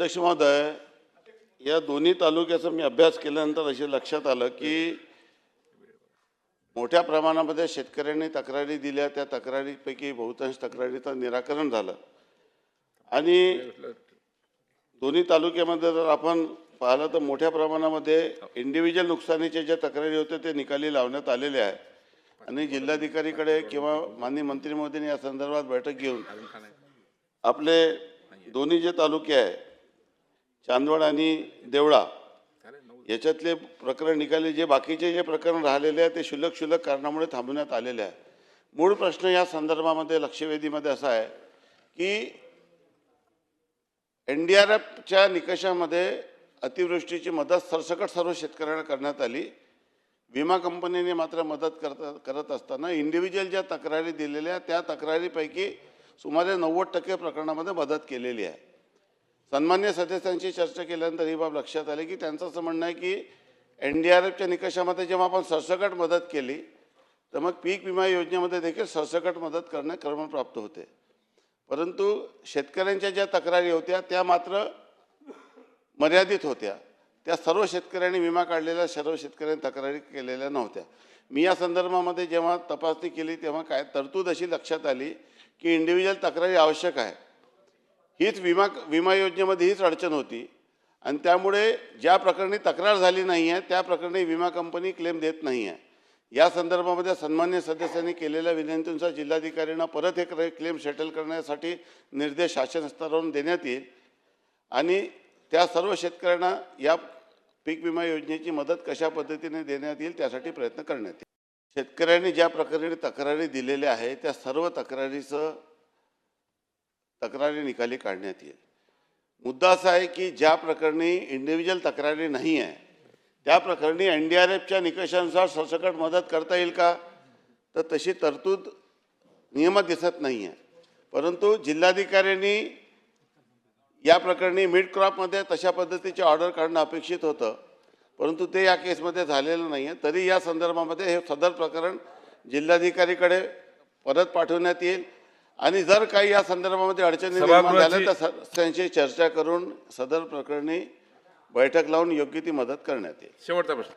अध्यक्ष महोदय या दोन्ही तालुक्याचा मी अभ्यास केल्यानंतर असे लक्षात आलं की मोठ्या प्रमाणामध्ये शेतकऱ्यांनी तक्रारी दिल्या. त्या तक्रारीपैकी बहुतांश तक्रारीचं निराकरण झालं. आणि दोन्ही तालुक्यामध्ये जर आपण पाहिलं तर मोठ्या प्रमाणामध्ये इंडिव्हिज्युअल नुकसानीचे ज्या तक्रारी होत्या ते निकाली लावण्यात आलेले आहे आणि जिल्हाधिकारीकडे किंवा माननीय मंत्री या संदर्भात बैठक घेऊन आपले दोन्ही जे तालुके आहे चांदवड आणि देवळा याच्यातले प्रकरण निघाले जे बाकीचे जे प्रकरण राहिलेले आहे ते शुल्लक शुल्लक कारणामुळे थांबवण्यात आलेले आहे. मूळ प्रश्न या संदर्भामध्ये लक्षवेधीमध्ये असा आहे की एन डी आर एफच्या निकषामध्ये अतिवृष्टीची मदत सरसकट सर्व शेतकऱ्यांना करण्यात आली. विमा कंपनीने मात्र मदत करत करत असताना इंडिव्हिज्युअल ज्या तक्रारी दिलेल्या त्या तक्रारीपैकी सुमारे नव्वद टक्के प्रकरणामध्ये मदत केलेली आहे. सन्मान्य सदस्यांशी चर्चा केल्यानंतर ही बाब लक्षात आली की त्यांचं असं म्हणणं आहे की एन डी आर एफच्या निकषामध्ये जेव्हा आपण सरसकट मदत केली तर मग पीक विमा योजनेमध्ये देखील सरसकट मदत करणे क्रमप्राप्त होते. परंतु शेतकऱ्यांच्या ज्या तक्रारी होत्या त्या मात्र मर्यादित होत्या. त्या सर्व शेतकऱ्यांनी विमा काढलेल्या सर्व शेतकऱ्यांनी तक्रारी केलेल्या नव्हत्या. मी या संदर्भामध्ये जेव्हा तपासणी केली तेव्हा काय तरतूद अशी लक्षात आली की इंडिव्हिज्युअल तक्रारी आवश्यक आहे. हीच विमा विमा योजनेमध्ये हीच अडचण होती. आणि त्यामुळे ज्या प्रकरणी तक्रार झाली नाही आहे त्या प्रकरणी विमा कंपनी क्लेम देत नाही आहे या संदर्भामध्ये सन्मान्य सदस्यांनी केलेल्या विनंतीनुसार जिल्हाधिकाऱ्यांना परत एक क्लेम सेटल करण्यासाठी निर्देश शासन स्तरावरून देण्यात येईल. आणि त्या सर्व शेतकऱ्यांना या पीक विमा योजनेची मदत कशा पद्धतीने देण्यात येईल त्यासाठी प्रयत्न करण्यात येईल. शेतकऱ्यांनी ज्या प्रकारे तक्रारी दिलेल्या आहे त्या सर्व तक्रारीचं तक्रारी निकाली काढण्यात येईल. मुद्दा असा आहे की ज्या प्रकरणी इंडिव्हिज्युअल तक्रारी नाही आहे त्या प्रकरणी एन डी आर एफच्या निकषानुसार सरसकट मदत करता येईल का? तर तशी तरतूद नियमात दिसत नाही आहे. परंतु जिल्हाधिकाऱ्यांनी या प्रकरणी मिड क्रॉपमध्ये तशा पद्धतीची ऑर्डर काढणं अपेक्षित होतं. परंतु ते या केसमध्ये झालेलं नाही आहे. तरी या संदर्भामध्ये हे सदर प्रकरण जिल्हाधिकारीकडे परत पाठवण्यात येईल. आणि जर काही या संदर्भामध्ये अडचणी निर्माण झाल्या तर सदस्यांशी चर्चा करून सदर प्रकरणी बैठक लावून योग्य ती मदत करण्यात येईल. शेवटचा प्रश्न.